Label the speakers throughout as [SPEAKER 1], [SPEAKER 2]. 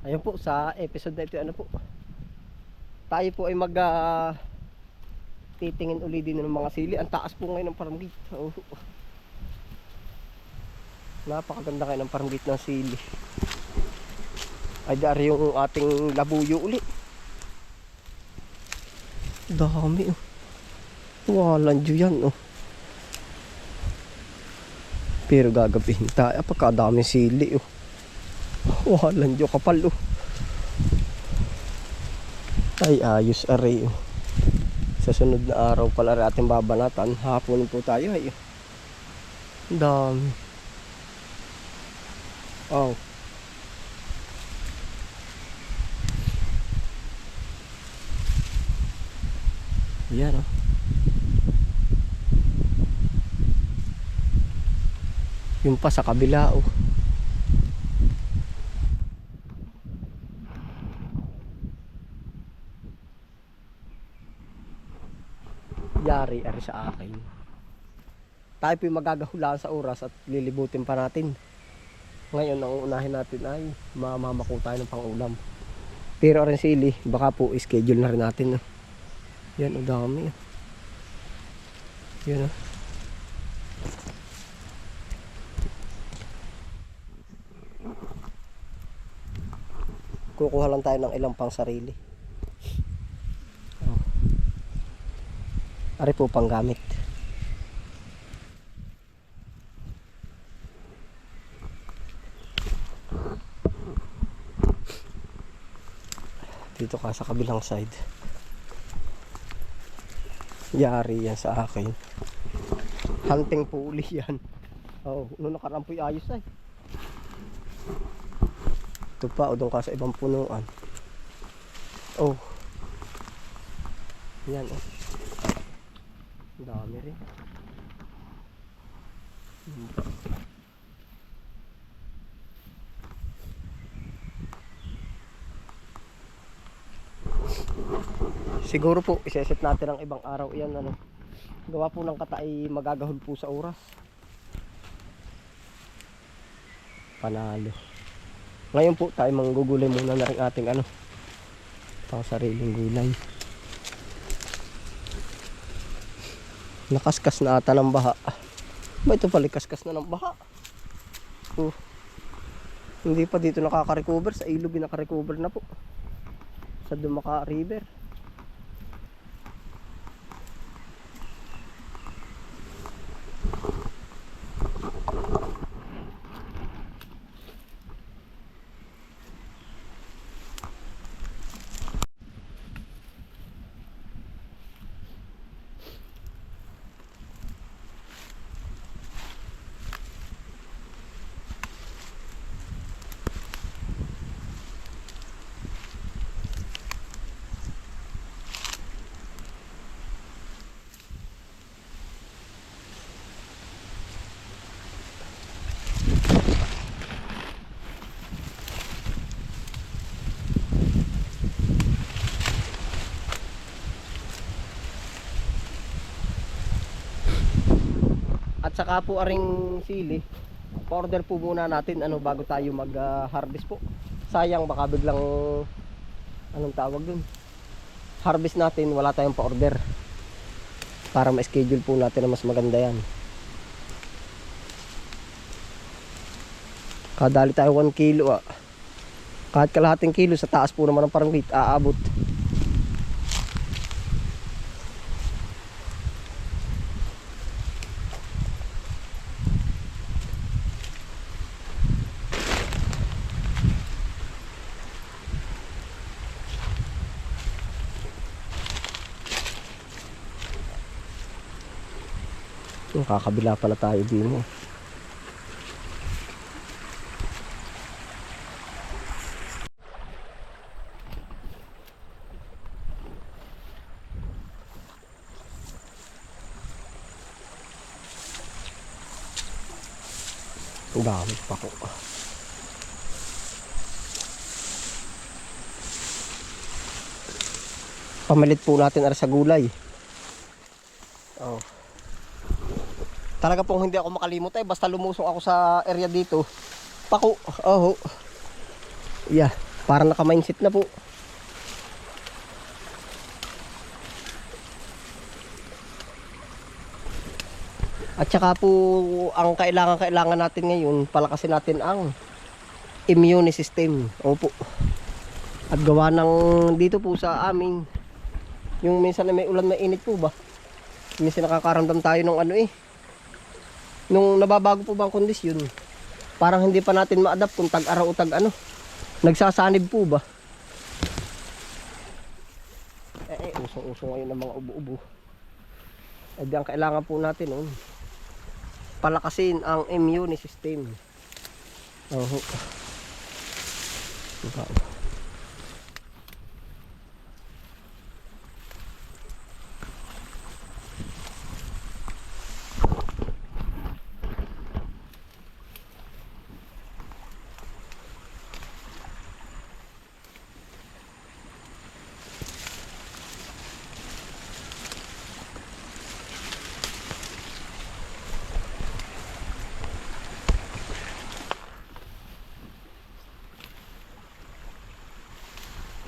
[SPEAKER 1] Ayun po, sa episode na ito, ano po, tayo po ay mag ah, titingin uli din ng mga sili. Ang taas po ngayon ng paramgit. Oh. Napakaganda kayo ng paramgit ng sili. Ay, dari yung ating labuyo uli. Dami oh. Walang dyo yan oh. Pero gagabihin tayo. Apakadami sili oh. Walang dyo kapal oh. Ay ayos aray oh. Sa sunod na araw pala rin ating babanatan. Hapon po tayo ay. Ang dami. Oh. Yan oh. Yung pa sa kabila oh. Yari ari sa akin. Tayo po magagahulaan sa oras at lilibutin pa natin. Ngayon ang unahin natin ay mamamako tayo ng pangulam. Pero rin sili, baka po schedule na rin natin. No? Yan, ang dami. oh. Yan oh. Kukuha lang tayo ng ilang pang sarili. Oh. Ari po pang gamit. Dito ka sa kabilang side. Yari yan sa akin. Hunting po uli yan. Oh, nung nakaraan ayos ay. Ito pa, o doon ka sa ibang punuan. Oh. Yan oh. Dami rin. Siguro po, iseset natin ang ibang araw yan ano. Gawa po ng kata ay magagahol po sa oras. Panalo. Ngayon po tayo manggugulay muna na rin ating ano. Pang sariling gulay. Nakaskas na ata ng baha. Ba ito pala kaskas na ng baha. Oh. Hindi pa dito nakaka-recover. Sa ilog naka-recover na po. Sa Dumaka River. At saka po aring sili. order po muna natin ano bago tayo mag-harvest po. Sayang baka biglang anong tawag dun. Harvest natin wala tayong pa-order. Para ma-schedule po natin na mas maganda yan. Kadali tayo 1 kilo ah. Kahit kalahating kilo sa taas po naman ng parang weight aabot. Yung kakabila pala tayo din eh. Ang dami pa ko. Pamalit po natin ara sa gulay. Talaga pong hindi ako makalimot ay basta lumusong ako sa area dito. Pako. Oh. Yeah. Para naka-mindset na po. At saka po, ang kailangan-kailangan natin ngayon, palakasin natin ang immune system. Opo. At gawa ng dito po sa amin, yung minsan na may ulan, may init po ba? Minsan nakakaramdam tayo ng ano eh. Nung nababago po ba ang kondisyon, parang hindi pa natin ma-adapt kung tag-araw o tag ano. Nagsasanib po ba? Eh, eh, usong-uso ngayon ng mga ubo-ubo. Eh, ang kailangan po natin, oh, palakasin ang immune system. Oh. Diba?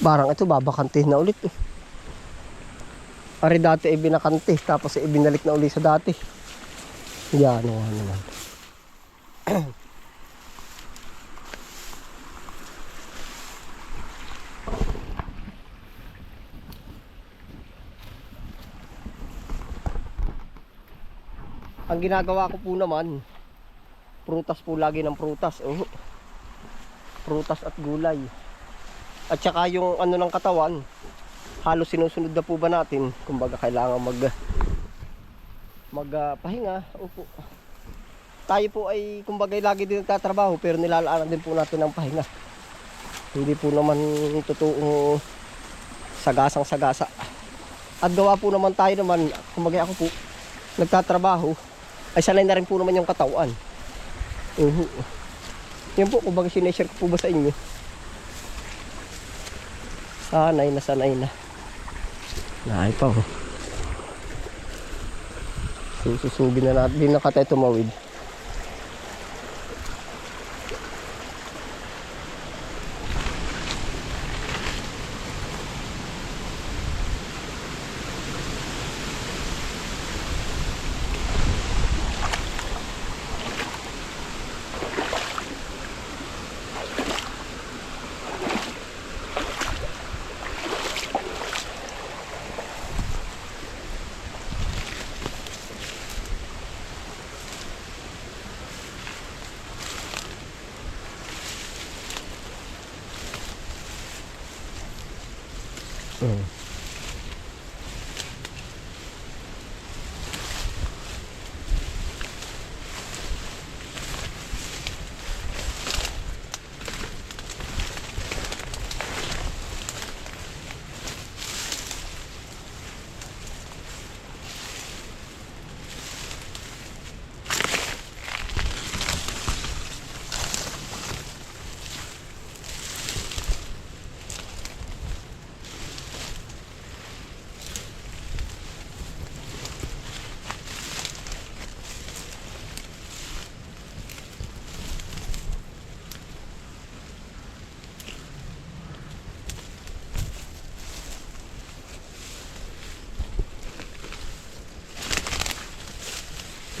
[SPEAKER 1] Barang ito babakante na ulit. Eh. Ari dati ay binakante tapos ay ibinalik na ulit sa dati. Yan ano naman. Ang ginagawa ko po naman, prutas po lagi ng prutas. Oh. Prutas at gulay. At saka yung ano ng katawan, halos sinusunod na po ba natin? Kumbaga kailangan mag magpahinga. Opo. Tayo po ay kumbaga lagi din nagtatrabaho pero nilalaanan din po natin ng pahinga. Hindi po naman totoong sagasang sagasa. At gawa po naman tayo naman, kumbaga ako po, nagtatrabaho, ay sanay na rin po naman yung katawan. Uhu. Yan po, kumbaga sineshare ko po ba sa inyo? Sanay na sanay na. Naay pa oh. Sususugin na natin. Hindi na ka tayo tumawid. Mm.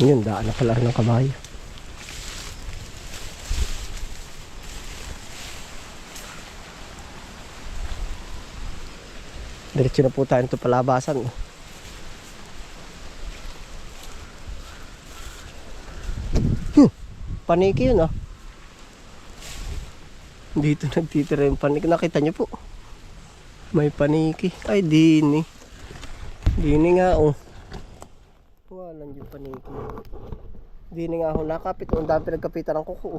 [SPEAKER 1] Yun, daan na pala ng kabayo. Diretso na po tayo ito palabasan. Hmm, paniki yun ah. Dito nagtitira yung paniki. Nakita niyo po. May paniki. Ay, dini. Dini nga oh. Walang yung paniki. Hindi nga ako nakapit. Ang dami pinagkapitan ng kuko.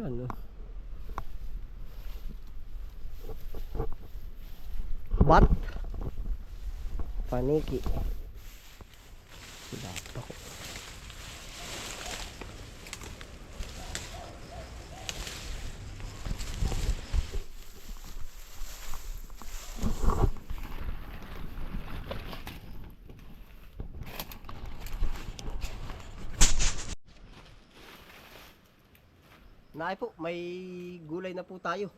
[SPEAKER 1] Yan oh. Bat. Paniki. Dapat ako. Naay po, may gulay na po tayo.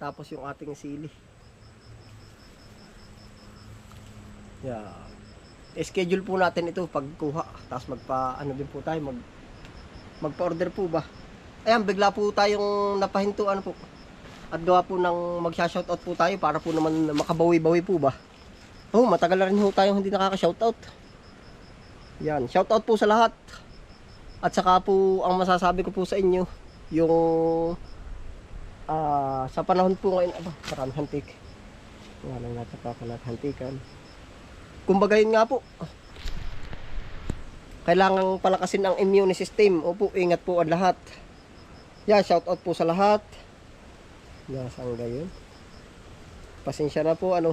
[SPEAKER 1] Tapos yung ating sili. Yeah. schedule po natin ito pagkuha. Tapos magpa ano din po tayo mag magpa-order po ba. Ayan, bigla po tayong napahintuan po. At gawa po ng magsha-shoutout po tayo para po naman makabawi-bawi po ba. Oh, matagal na rin po tayong hindi nakaka-shoutout. Yan, shoutout po sa lahat. At saka po ang masasabi ko po sa inyo, yung ah sa panahon po ngayon, aba, marami hantik. Nga lang natin pa hantikan. Kumbaga yun nga po. Kailangang palakasin ang immune system. Opo, ingat po ang lahat. Yeah, shout out po sa lahat. Yeah, saan gayon? Pasensya na po ano.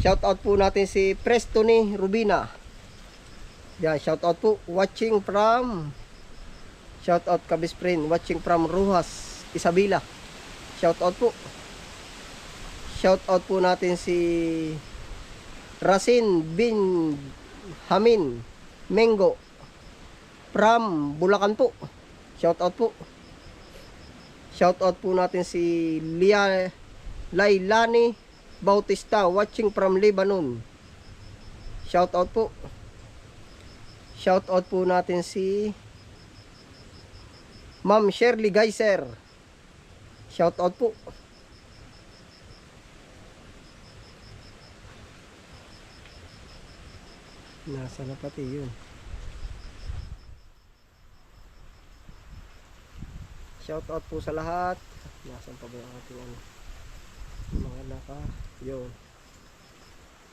[SPEAKER 1] Shout out po natin si Prestony Rubina. Yeah, shout out po watching from Shout out Kabisprin watching from Ruhas, Isabela. Shout out po. Shout out po natin si Rasin bin Hamin Mengo from Bulacan po. Shout out po. Shout out po natin si Lia Lailani Bautista watching from Lebanon. Shout out po. Shout out po natin si Ma'am Shirley Geyser. Shout out po. Nasa na pati yun. Shout out po sa lahat. Nasaan pa ba yung ating ano? Mga naka. Yun.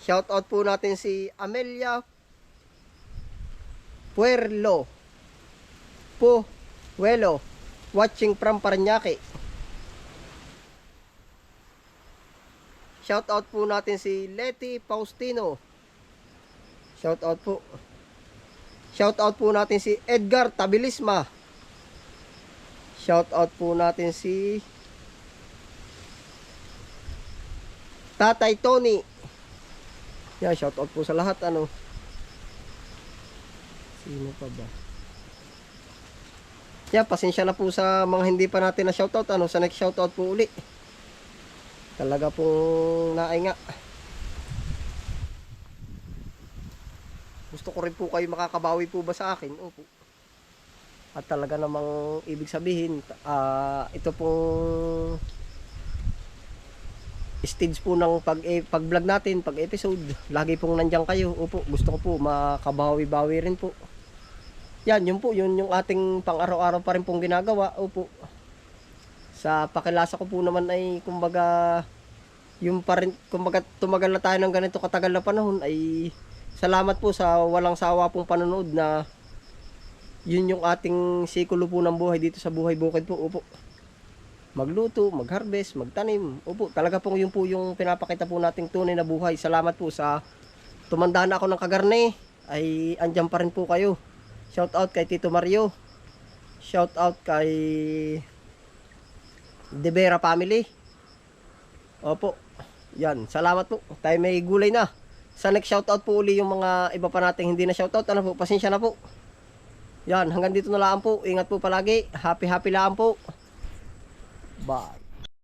[SPEAKER 1] Shout out po natin si Amelia Puerlo. Po Welo. Watching from Paranaque. Shout out po natin si Leti Faustino. Shout out po. Shout out po natin si Edgar Tabilisma. Shout out po natin si Tatay Tony. Yan, shout out po sa lahat ano. Sino pa ba? Yan, pasensya na po sa mga hindi pa natin na shoutout ano, sa next shoutout po uli. Talaga pong naay nga. Gusto ko rin po kayo makakabawi po ba sa akin? Opo. At talaga namang ibig sabihin, ah ito pong stage po ng pag eh, pag-vlog natin, pag episode, lagi pong nandiyan kayo. Opo, gusto ko po makabawi-bawi rin po. Yan, yun po, yun yung ating pang-araw-araw pa rin pong ginagawa. Opo. Sa pakilasa ko po naman ay kumbaga yung pa rin, kumbaga tumagal na tayo ng ganito katagal na panahon ay salamat po sa walang sawa pong panonood na yun yung ating sikulo po ng buhay dito sa buhay bukid po. Opo. Magluto, magharvest, magtanim. Opo, talaga po yun po yung pinapakita po nating tunay na buhay. Salamat po sa tumanda na ako ng kagarne ay andyan pa rin po kayo. Shout out kay Tito Mario. Shout out kay De Vera family. Opo. Yan, salamat po. Tayo may gulay na. Sa next shoutout po uli yung mga iba pa nating hindi na shoutout. Ano po, pasensya na po. Yan, hanggang dito na lang po. Ingat po palagi. Happy happy lang po. Bye.